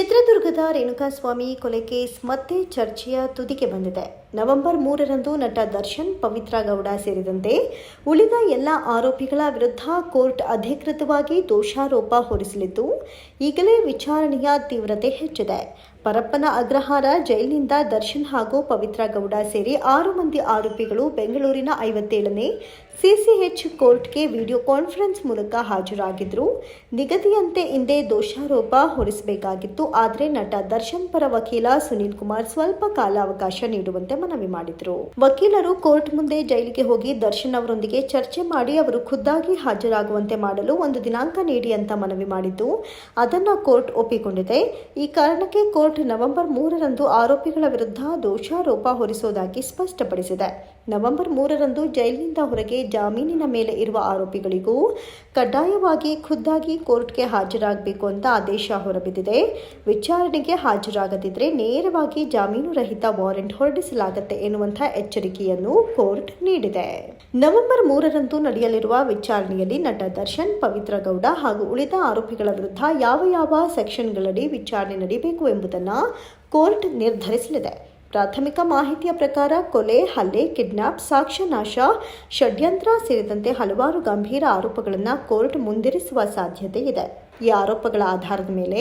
ಚಿತ್ರದುರ್ಗದ ರೇಣುಕಾಸ್ವಾಮಿ ಕೊಲೆ ಕೇಸ್ ಮತ್ತೆ ಚರ್ಚೆಯ ತುದಿಗೆ ಬಂದಿದೆ. ನವೆಂಬರ್ ಮೂರರಂದು ನಟ ದರ್ಶನ್, ಪವಿತ್ರ ಗೌಡ ಸೇರಿದಂತೆ ಉಳಿದ ಎಲ್ಲ ಆರೋಪಿಗಳ ವಿರುದ್ಧ ಕೋರ್ಟ್ ಅಧಿಕೃತವಾಗಿ ದೋಷಾರೋಪ ಹೊರಿಸಲಿದ್ದು, ಈಗಲೇ ವಿಚಾರಣೆಯ ತೀವ್ರತೆ ಹೆಚ್ಚಿದೆ. ಪರಪ್ಪನ ಅಗ್ರಹಾರ ಜೈಲಿನಿಂದ ದರ್ಶನ್ ಹಾಗೂ ಪವಿತ್ರ ಗೌಡ ಸೇರಿ ಆರು ಮಂದಿ ಆರೋಪಿಗಳು ಬೆಂಗಳೂರಿನ ಐವತ್ತೇಳನೇ ಸಿಸಿಎಚ್ ಕೋರ್ಟ್ಗೆ ವಿಡಿಯೋ ಕಾನ್ಫರೆನ್ಸ್ ಮೂಲಕ ಹಾಜರಾಗಿದ್ದರು ನಿಗದಿಯಂತೆ ಹಿಂದೆ ದೋಷಾರೋಪ ಹೊರಿಸಬೇಕಾಗಿತ್ತು, ಆದರೆ ನಟ ದರ್ಶನ್ ಪರ ವಕೀಲ ಸುನೀಲ್ ಕುಮಾರ್ ಸ್ವಲ್ಪ ಕಾಲಾವಕಾಶ ನೀಡುವಂತೆ ಮನವಿ ಮಾಡಿದ್ರು. ವಕೀಲರು ಕೋರ್ಟ್ ಮುಂದೆ ಜೈಲಿಗೆ ಹೋಗಿ ದರ್ಶನ್ ಅವರೊಂದಿಗೆ ಚರ್ಚೆ ಮಾಡಿ ಅವರು ಖುದ್ದಾಗಿ ಹಾಜರಾಗುವಂತೆ ಮಾಡಲು ಒಂದು ದಿನಾಂಕ ನೀಡಿ ಅಂತ ಮನವಿ ಮಾಡಿದ್ದು. ಅದನ್ನ ಕೋರ್ಟ್ ಒಪ್ಪಿಕೊಂಡಿದೆ. ಈ ಕಾರಣಕ್ಕೆ ಕೋರ್ಟ್ ನವೆಂಬರ್ ಮೂರರಂದು ಆರೋಪಿಗಳ ವಿರುದ್ಧ ದೋಷಾರೋಪ ಹೊರಿಸುವುದಾಗಿ ಸ್ಪಷ್ಟಪಡಿಸಿದೆ. ನವೆಂಬರ್ ಮೂರರಂದು ಜೈಲಿನಿಂದ ಹೊರಗೆ ಜಾಮೀನಿನ ಮೇಲೆ ಇರುವ ಆರೋಪಿಗಳಿಗೂ ಕಡ್ಡಾಯವಾಗಿ ಖುದ್ದಾಗಿ ಕೋರ್ಟ್ಗೆ ಹಾಜರಾಗಬೇಕು ಅಂತ ಆದೇಶ ಹೊರಬಿದ್ದಿದೆ. ವಿಚಾರಣೆಗೆ ಹಾಜರಾಗದಿದ್ರೆ ನೇರವಾಗಿ ಜಾಮೀನು ರಹಿತ ವಾರೆಂಟ್ ಹೊರಡಿಸಲಾಗುತ್ತೆ ಎನ್ನುವಂತಹ ಎಚ್ಚರಿಕೆಯನ್ನು ಕೋರ್ಟ್ ನೀಡಿದೆ. ನವೆಂಬರ್ ಮೂರರಂದು ನಡೆಯಲಿರುವ ವಿಚಾರಣೆಯಲ್ಲಿ ನಟ ದರ್ಶನ್, ಪವಿತ್ರ ಗೌಡ ಹಾಗೂ ಉಳಿದ ಆರೋಪಿಗಳ ವಿರುದ್ಧ ಯಾವ ಯಾವ ಸೆಕ್ಷನ್ಗಳಡಿ ವಿಚಾರಣೆ ನಡೆಯಬೇಕು ಎಂಬುದನ್ನು ಕೋರ್ಟ್ ನಿರ್ಧರಿಸಲಿದೆ. ಪ್ರಾಥಮಿಕ ಮಾಹಿತಿಯ ಪ್ರಕಾರ ಕೊಲೆ, ಹಲ್ಲೆ, ಕಿಡ್ನಾಪ್ ಸಾಕ್ಷ್ಯನಾಶ ಷಡ್ಯಂತ್ರ ಸೇರಿದಂತೆ ಹಲವಾರು ಗಂಭೀರ ಆರೋಪಗಳನ್ನು ಕೋರ್ಟ್ ಮುಂದಿರಿಸುವ ಸಾಧ್ಯತೆ ಇದೆ. ಈ ಆರೋಪಗಳ ಆಧಾರದ ಮೇಲೆ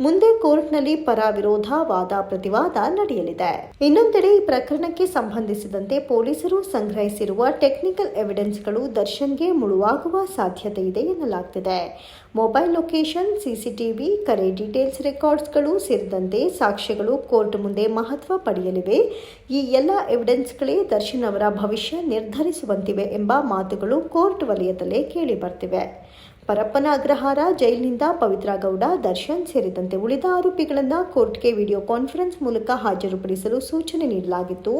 ಮುಂದೆ ಕೋರ್ಟ್ನಲ್ಲಿ ಪರ ವಿರೋಧ ವಾದ ಪ್ರತಿವಾದ ನಡೆಯಲಿದೆ. ಇನ್ನೊಂದೆಡೆ ಈ ಪ್ರಕರಣಕ್ಕೆ ಸಂಬಂಧಿಸಿದಂತೆ ಪೊಲೀಸರು ಸಂಗ್ರಹಿಸಿರುವ ಟೆಕ್ನಿಕಲ್ ಎವಿಡೆನ್ಸ್ಗಳು ದರ್ಶನ್ಗೆ ಮುಳುವಾಗುವ ಸಾಧ್ಯತೆ ಇದೆ ಎನ್ನಲಾಗ್ತಿದೆ. ಮೊಬೈಲ್ ಲೊಕೇಶನ್, ಸಿಸಿಟಿವಿ, ಕರೆ ಡೀಟೇಲ್ಸ್ ರೆಕಾರ್ಡ್ಸ್ಗಳು ಸೇರಿದಂತೆ ಸಾಕ್ಷ್ಯಗಳು ಕೋರ್ಟ್ ಮುಂದೆ ಮಹತ್ವ ಪಡೆಯಲಿವೆ. ಈ ಎಲ್ಲ ಎವಿಡೆನ್ಸ್ಗಳೇ ದರ್ಶನ್ ಅವರ ಭವಿಷ್ಯ ನಿರ್ಧರಿಸುವಂತಿವೆ ಎಂಬ ಮಾತುಗಳು ಕೋರ್ಟ್ ವಲಯದಲ್ಲೇ ಕೇಳಿ ಬರ್ತಿವೆ. ಪರಪ್ಪನ ಅಗ್ರಹಾರ, ಜೈಲಿನಿಂದ ಪವಿತ್ರ ಗೌಡ ದರ್ಶನ್ ಸೇರಿದಂತೆ ಉಳಿದ ಆರೋಪಿಗಳನ್ನು ಕೋರ್ಟ್ಗೆ ವಿಡಿಯೋ ಕಾನ್ಫರೆನ್ಸ್ ಮೂಲಕ ಹಾಜರುಪಡಿಸಲು ಸೂಚನೆ ನೀಡಲಾಗಿತ್ತು.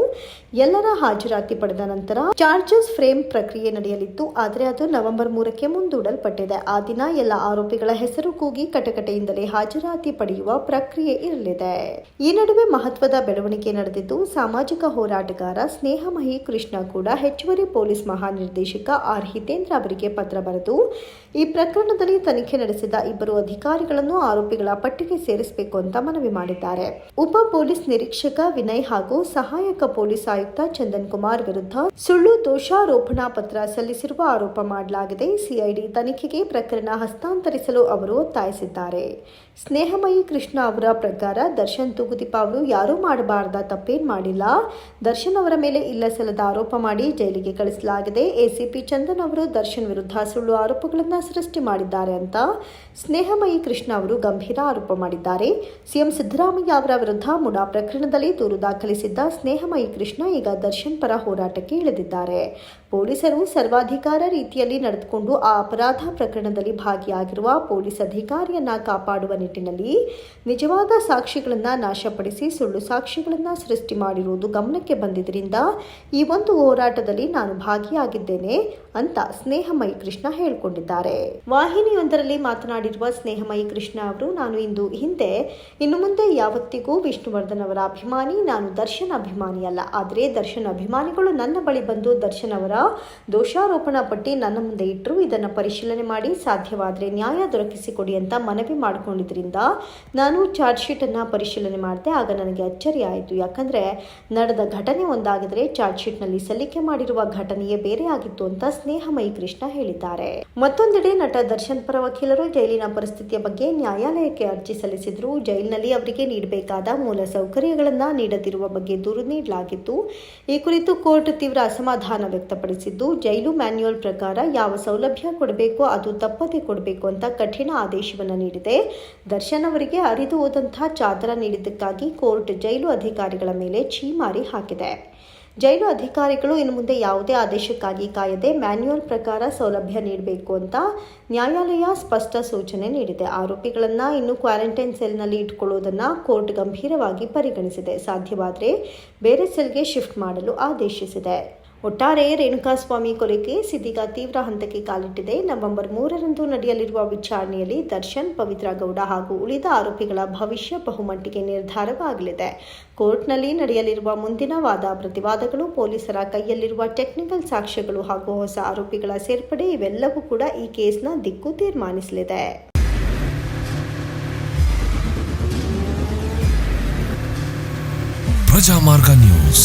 ಎಲ್ಲರ ಹಾಜರಾತಿ ಪಡೆದ ನಂತರ ಚಾರ್ಜಸ್ ಫ್ರೇಮ್ ಪ್ರಕ್ರಿಯೆ ನಡೆಯಲಿತ್ತು. ಆದರೆ ಅದು ನವೆಂಬರ್ ಮೂರಕ್ಕೆ ಮುಂದೂಡಲ್ಪಟ್ಟಿದೆ. ಆ ದಿನ ಎಲ್ಲ ಆರೋಪಿಗಳ ಹೆಸರು ಕೂಗಿ ಕಟಕಟೆಯಿಂದಲೇ ಹಾಜರಾತಿ ಪಡೆಯುವ ಪ್ರಕ್ರಿಯೆ ಇರಲಿದೆ. ಈ ನಡುವೆ ಮಹತ್ವದ ಬೆಳವಣಿಗೆ ನಡೆದಿದ್ದು, ಸಾಮಾಜಿಕ ಹೋರಾಟಗಾರ ಸ್ನೇಹಮಹಿ ಕೃಷ್ಣ ಕೂಡ ಹೆಚ್ಚುವರಿ ಪೊಲೀಸ್ ಮಹಾನಿರ್ದೇಶಕ ಆರ್ ಹಿತೇಂದ್ರ ಅವರಿಗೆ ಪತ್ರ ಬರೆದು ಪ್ರಕರಣದಲ್ಲಿ ತನಿಖೆ ನಡೆಸಿದ ಇಬ್ಬರು ಅಧಿಕಾರಿಗಳನ್ನು ಆರೋಪಿಗಳ ಪಟ್ಟಿಗೆ ಸೇರಿಸಬೇಕು ಅಂತ ಮನವಿ ಮಾಡಿದ್ದಾರೆ. ಉಪ ಪೊಲೀಸ್ ನಿರೀಕ್ಷಕ ವಿನಯ್ ಹಾಗೂ ಸಹಾಯಕ ಪೊಲೀಸ್ ಆಯುಕ್ತ ಚಂದನ್ ಕುಮಾರ್ ವಿರುದ್ಧ ಸುಳ್ಳು ದೋಷಾರೋಪಣಾ ಪತ್ರ ಸಲ್ಲಿಸಿರುವ ಆರೋಪ ಮಾಡಲಾಗಿದೆ. ಸಿಐಡಿ ತನಿಖೆಗೆ ಪ್ರಕರಣ ಹಸ್ತಾಂತರಿಸಲು ಅವರು ಒತ್ತಾಯಿಸಿದ್ದಾರೆ. ಸ್ನೇಹಮಯಿ ಕೃಷ್ಣ ಅವರ ಪ್ರಕಾರ ದರ್ಶನ್ ತೂಗುದೀಪ ಅವರು ಯಾರೂ ಮಾಡಬಾರದ ತಪ್ಪೇನ್ ಮಾಡಿಲ್ಲ. ದರ್ಶನ್ ಅವರ ಮೇಲೆ ಇಲ್ಲ ಸಲ್ಲದ ಆರೋಪ ಮಾಡಿ ಜೈಲಿಗೆ ಕಳಿಸಲಾಗಿದೆ. ಎಸಿಪಿ ಚಂದನ್ ಅವರು ದರ್ಶನ್ ವಿರುದ್ಧ ಸುಳ್ಳು ಆರೋಪಗಳನ್ನು ಸೃಷ್ಟಿ ಮಾಡಿದ್ದಾರೆ ಅಂತ ಸ್ನೇಹಮಯಿ ಕೃಷ್ಣ ಅವರು ಗಂಭೀರ ಆರೋಪ ಮಾಡಿದ್ದಾರೆ. ಸಿಎಂ ಸಿದ್ದರಾಮಯ್ಯ ಅವರ ವಿರುದ್ಧ ಮುಡಾ ಪ್ರಕರಣದಲ್ಲಿ ದೂರು ದಾಖಲಿಸಿದ್ದ ಸ್ನೇಹಮಯಿ ಕೃಷ್ಣ ಈಗ ದರ್ಶನ್ ಪರ ಹೋರಾಟಕ್ಕೆ ಇಳಿದಿದ್ದಾರೆ. ಪೊಲೀಸರು ಸರ್ವಾಧಿಕಾರ ರೀತಿಯಲ್ಲಿ ನಡೆದುಕೊಂಡು ಆ ಅಪರಾಧ ಪ್ರಕರಣದಲ್ಲಿ ಭಾಗಿಯಾಗಿರುವ ಪೊಲೀಸ್ ಅಧಿಕಾರಿಯನ್ನ ಕಾಪಾಡುವ ನಿಟ್ಟಿನಲ್ಲಿ ನಿಜವಾದ ಸಾಕ್ಷಿಗಳನ್ನು ನಾಶಪಡಿಸಿ ಸುಳ್ಳು ಸಾಕ್ಷಿಗಳನ್ನು ಸೃಷ್ಟಿ ಮಾಡಿರುವುದು ಗಮನಕ್ಕೆ ಬಂದಿದ್ದರಿಂದ ಈ ಒಂದು ಹೋರಾಟದಲ್ಲಿ ನಾನು ಭಾಗಿಯಾಗಿದ್ದೇನೆ ಅಂತ ಸ್ನೇಹಮಯಿ ಕೃಷ್ಣ ಹೇಳಿಕೊಂಡಿದ್ದಾರೆ. ವಾಹಿನಿಯೊಂದರಲ್ಲಿ ಮಾತನಾಡಿರುವ ಸ್ನೇಹಮಯಿ ಕೃಷ್ಣ ಅವರು, ನಾನು ಇಂದು ಹಿಂದೆ, ಇನ್ನು ಮುಂದೆ ಯಾವತ್ತಿಗೂ ವಿಷ್ಣುವರ್ಧನ್ ಅವರ ಅಭಿಮಾನಿ, ನಾನು ದರ್ಶನ್ ಅಭಿಮಾನಿ ಅಲ್ಲ ಆದರೆ ದರ್ಶನ್ ಅಭಿಮಾನಿಗಳು ನನ್ನ ಬಳಿ ಬಂದು ದರ್ಶನ್ ಅವರ ದೋಷಾರೋಪಣಾ ಪಟ್ಟಿ ನನ್ನ ಮುಂದೆ ಇಟ್ಟರು ಇದನ್ನು ಪರಿಶೀಲನೆ ಮಾಡಿ ಸಾಧ್ಯವಾದರೆ ನ್ಯಾಯ ದೊರಕಿಸಿಕೊಡಿ ಅಂತ ಮನವಿ ಮಾಡಿಕೊಂಡಿದ್ದರಿಂದ ನಾನು ಚಾರ್ಜ್ ಶೀಟನ್ನು ಪರಿಶೀಲನೆ ಮಾಡಿದೆ. ಆಗ ನನಗೆ ಅಚ್ಚರಿ ಆಯಿತು. ಯಾಕಂದರೆ ನಡೆದ ಘಟನೆ ಒಂದಾಗಿದ್ರೆ ಚಾರ್ಜ್ ಶೀಟ್ನಲ್ಲಿ ಸಲ್ಲಿಕೆ ಮಾಡಿರುವ ಘಟನೆಯೇ ಬೇರೆ ಆಗಿತ್ತು ಅಂತ ಸ್ನೇಹಮಯಿ ಕೃಷ್ಣ ಹೇಳಿದ್ದಾರೆ. ಮತ್ತೊಂದೆಡೆ ನಟ ದರ್ಶನ್ ಪರ ವಕೀಲರು ಜೈಲಿನ ಪರಿಸ್ಥಿತಿಯ ಬಗ್ಗೆ ನ್ಯಾಯಾಲಯಕ್ಕೆ ಅರ್ಜಿ ಸಲ್ಲಿಸಿದ್ರು. ಜೈಲಿನಲ್ಲಿ ಅವರಿಗೆ ನೀಡಬೇಕಾದ ಮೂಲ ಸೌಕರ್ಯಗಳನ್ನು ನೀಡದಿರುವ ಬಗ್ಗೆ ದೂರು ನೀಡಲಾಗಿತ್ತು. ಈ ಕುರಿತು ಕೋರ್ಟ್ ತೀವ್ರ ಅಸಮಾಧಾನ ವ್ಯಕ್ತಪಡಿಸಿದ್ದು ಜೈಲು ಮ್ಯಾನ್ಯುಯಲ್ ಪ್ರಕಾರ ಯಾವ ಸೌಲಭ್ಯ ಕೊಡಬೇಕೋ, ಅದು ತಪ್ಪದೆ ಕೊಡಬೇಕು ಅಂತ ಕಠಿಣ ಆದೇಶವನ್ನು ನೀಡಿದೆ. ದರ್ಶನ್ ಅವರಿಗೆ ಅರಿದು ಹೋದಂತಹ ಚಾದರ ನೀಡಿದ್ದಕ್ಕಾಗಿ ಕೋರ್ಟ್ ಜೈಲು ಅಧಿಕಾರಿಗಳ ಮೇಲೆ ಛೀಮಾರಿ ಹಾಕಿದೆ. ಜೈಲು ಅಧಿಕಾರಿಗಳು ಇನ್ನು ಮುಂದೆ ಯಾವುದೇ ಆದೇಶಕ್ಕಾಗಿ ಕಾಯದೆ ಮ್ಯಾನ್ಯುಯಲ್ ಪ್ರಕಾರ ಸೌಲಭ್ಯ ನೀಡಬೇಕು ಅಂತ ನ್ಯಾಯಾಲಯ ಸ್ಪಷ್ಟ ಸೂಚನೆ ನೀಡಿದೆ. ಆರೋಪಿಗಳನ್ನು ಇನ್ನು ಕ್ವಾರಂಟೈನ್ ಸೆಲ್ನಲ್ಲಿ ಇಟ್ಕೊಳ್ಳೋದನ್ನು ಕೋರ್ಟ್ ಗಂಭೀರವಾಗಿ ಪರಿಗಣಿಸಿದೆ. ಸಾಧ್ಯವಾದರೆ ಬೇರೆ ಸೆಲ್ಗೆ ಶಿಫ್ಟ್ ಮಾಡಲು ಆದೇಶಿಸಿದೆ. ಒಟ್ಟಾರೆ ರೇಣುಕಾಸ್ವಾಮಿ ಕೊಲೆ ಕೇಸ್ ಇದೀಗ ತೀವ್ರ ಹಂತಕ್ಕೆ ಕಾಲಿಟ್ಟಿದೆ. ನವೆಂಬರ್ ಮೂರರಂದು ನಡೆಯಲಿರುವ ವಿಚಾರಣೆಯಲ್ಲಿ ದರ್ಶನ್ ಪವಿತ್ರ ಗೌಡ ಹಾಗೂ ಉಳಿದ ಆರೋಪಿಗಳ ಭವಿಷ್ಯ ಬಹುಮಟ್ಟಿಗೆ ನಿರ್ಧಾರವಾಗಲಿದೆ. ಕೋರ್ಟ್ನಲ್ಲಿ ನಡೆಯಲಿರುವ ಮುಂದಿನ ವಾದ ಪ್ರತಿವಾದಗಳು ಪೊಲೀಸರ ಕೈಯಲ್ಲಿರುವ ಟೆಕ್ನಿಕಲ್ ಸಾಕ್ಷ್ಯಗಳು ಹಾಗೂ ಹೊಸ ಆರೋಪಿಗಳ ಸೇರ್ಪಡೆ ಇವೆಲ್ಲವೂ ಕೂಡ ಈ ಕೇಸ್ನ ದಿಕ್ಕು ತೀರ್ಮಾನಿಸಲಿದೆ. ಪ್ರಜಾಮಾರ್ಗ ನ್ಯೂಸ್.